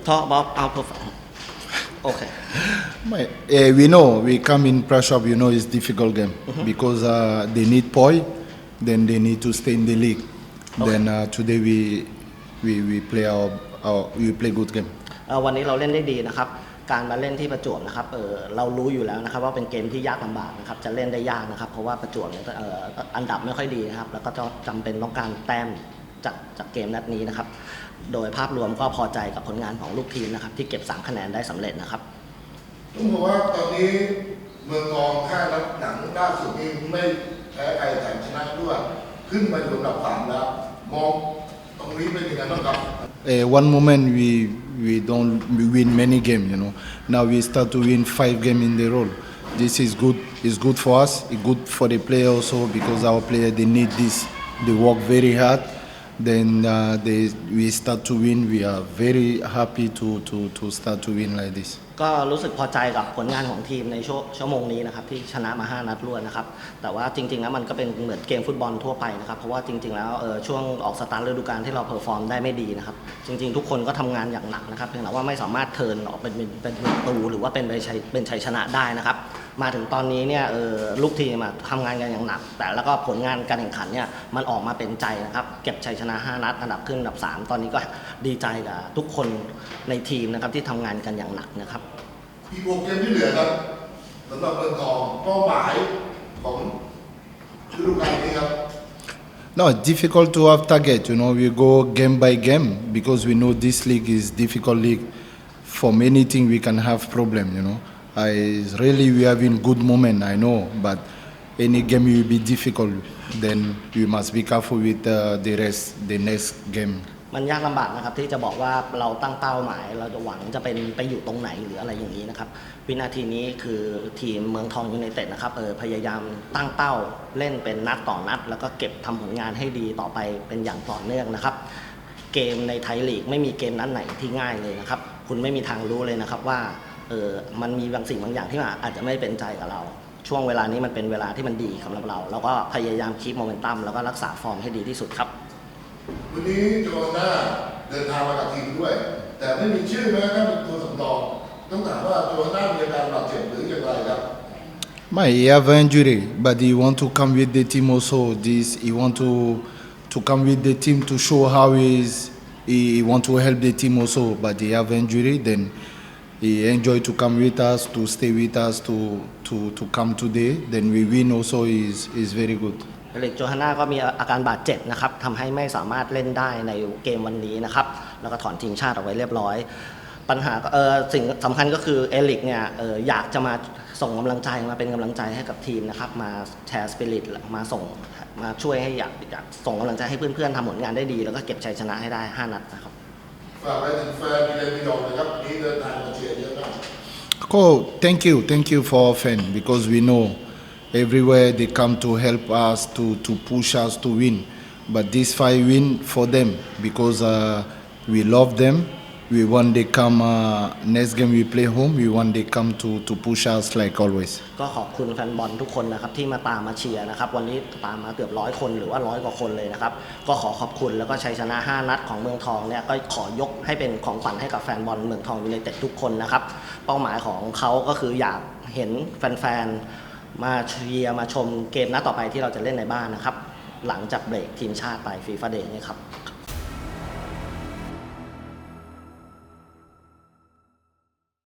talk about our performance okay My, eh, we know we come in pressure. You know it's difficult game because uh, they need point, then they need to stay in the league. Then uh, today we we, we play our, our we play good game. เอ่อวันนี้เราเล่นได้ดีนะครับ การมาเล่นที่ประจวบนะครับเออเรารู้อยู่แล้วนะครับว่าเป็นเกมที่ยากลำบากนะครับจะเล่นได้ยากนะครับเพราะว่าประจวบเนี่ยเอ่ออันดับไม่ค่อยดีนะครับแล้วก็จะจำเป็นต้องการแต้ม จากจากเกมนัดนี้นะครับ โดยภาพรวมก็พอใจกับผลงานของลูกทีมนะครับ ที่เก็บ 3 คะแนนได้สำเร็จนะครับ ต้องบอกว่าตอนนี้เมืองทองห้านัดหลังล่าสุดนี้ไม่แพ้ใครแต่ชนะด้วย ขึ้นมาอยู่อันดับสามแล้วมองตรงนี้เป็นยังไงบ้างครับ Uh, one moment we we don't we win many games, you know. Now we start to win five games in the row. This is good. It's good for us. It's good for the player also because our player they need this. They work very hard. Then uh, they we start to win. We are very happy to to to start to win like this. ก็รู้สึกพอใจกับผลงานของทีมในช่วชั่วโมงนี้นะครับที่ชนะมา 5 นัดรวดนะครับ แต่ว่าจริงๆแล้วมันก็เป็นเหมือนเกมฟุตบอลทั่วไปนะครับ เพราะว่าจริง ๆ แล้วเออช่วงออกสตาร์ทฤดูกาลที่เราเพอร์ฟอร์มได้ไม่ดีนะครับ จริง ๆ ทุกคนก็ทำงานอย่างหนักนะครับเพียงแต่ว่าไม่สามารถเทิร์นออกเป็นเป็นเป็นประตูหรือว่าเป็นไปชัยเป็นชัยชนะได้นะครับ มาถึงตอนนี้เนี่ยเออลูกทีมอะทำงานกันอย่างหนัก แต่แล้วก็ผลงานการแข่งขันเนี่ยมันออกมาเป็นใจนะครับ เก็บชัยชนะ 5 นัดอันดับขึ้นอันดับ 3 ตอนนี้ก็ดีใจกับทุกคนในทีมนะครับที่ทำงานกันอย่างหนักนะครับ อีกหกเกมที่เหลือครับสำหรับเมืองทองเป้าหมายของฤดูกาลนี้ครับ No, it's difficult to have target. You know, we go game by game because we know this league is difficult league. From anything we can have problem. You know, I really we having good moment. I know, but any game will be difficult. Then we must be careful with uh, the rest, the next game. มันยากลำบากนะครับที่จะบอกว่าเราตั้งเป้าหมาย เราจะหวังจะเป็นไปอยู่ตรงไหนหรืออะไรอย่างนี้นะครับ วินาทีนี้คือทีมเมืองทองยูไนเต็ดนะครับเออพยายามตั้งเป้าเล่นเป็นนัดต่อนัด แล้วก็เก็บทำผลงานให้ดีต่อไปเป็นอย่างต่อเนื่องนะครับ เกมในไทยลีกไม่มีเกมนั้นไหนที่ง่ายเลยนะครับ คุณไม่มีทางรู้เลยนะครับว่า เออมันมีบางสิ่งบางอย่างที่อาจจะไม่เป็นใจกับเรา ช่วงเวลานี้มันเป็นเวลาที่มันดีสำหรับเรา แล้วก็พยายามคีปโมเมนตัมแล้วก็รักษาฟอร์มให้ดีที่สุดครับ วันนี้โจนาเดินทางมากับทีมด้วย แต่ไม่มีชื่อแม้กระทั่งเป็นตัวสำรองต้องถามว่าโจนามีอาการบาดเจ็บหรืออย่างไรครับ My, he have an injury, but he want to come with the team also. This he want to to come with the team to show how he is. He, he want to help the team also, but he have injury. Then he enjoy to come with us, to stay with us, to to to come today. Then we win also is is very good. เอลิกโจฮาน่าก็มีอาการบาดเจ็บนะครับทำให้ไม่สามารถเล่นได้ในเกมวันนี้นะครับ แล้วก็ถอนทีมชาติออกไว้เรียบร้อย ปัญหาก็เออสิ่งสำคัญก็คือเอลิกเนี่ยเอออยากจะมาส่งกำลังใจมาเป็นกำลังใจให้กับทีมนะครับ มาแชร์สปิริตมาส่งมาช่วยให้อยากอยากส่งกำลังใจให้เพื่อนๆทำผลงานได้ดี แล้วก็เก็บชัยชนะให้ได้ 5 นัดนะครับ ฝากไปถึงแฟนมีเลนมิยองนะครับวันนี้เดินทางมาเชียร์เยอะมาก Oh, thank you, thank you for fan because we know everywhere they come to help us to, to push us to win. But this fight win for them because uh, we love them. We want they come uh, next game we play home. We want they come to, to push us like always. ก็ขอบคุณแฟนบอลทุกคนนะครับที่มาตามมาเชียร์นะครับวันนี้ตามมาเกือบร้อยคนหรือว่าร้อยกว่าคนเลยนะครับก็ขอขอบคุณแล้วก็ชัยชนะ 5 นัดของเมืองทองเนี่ยก็ขอยกให้เป็นของขวัญให้กับแฟนบอลเมืองทองยูไนเต็ดทุกคนนะครับเป้าหมายของเขาก็คืออยากเห็นแฟนๆมาเชียร์มาชมเกมนัดต่อไปที่เราจะเล่นในบ้านนะครับหลังจากเบรกทีมชาติไปฟีฟ่าเดย์นี่ครับ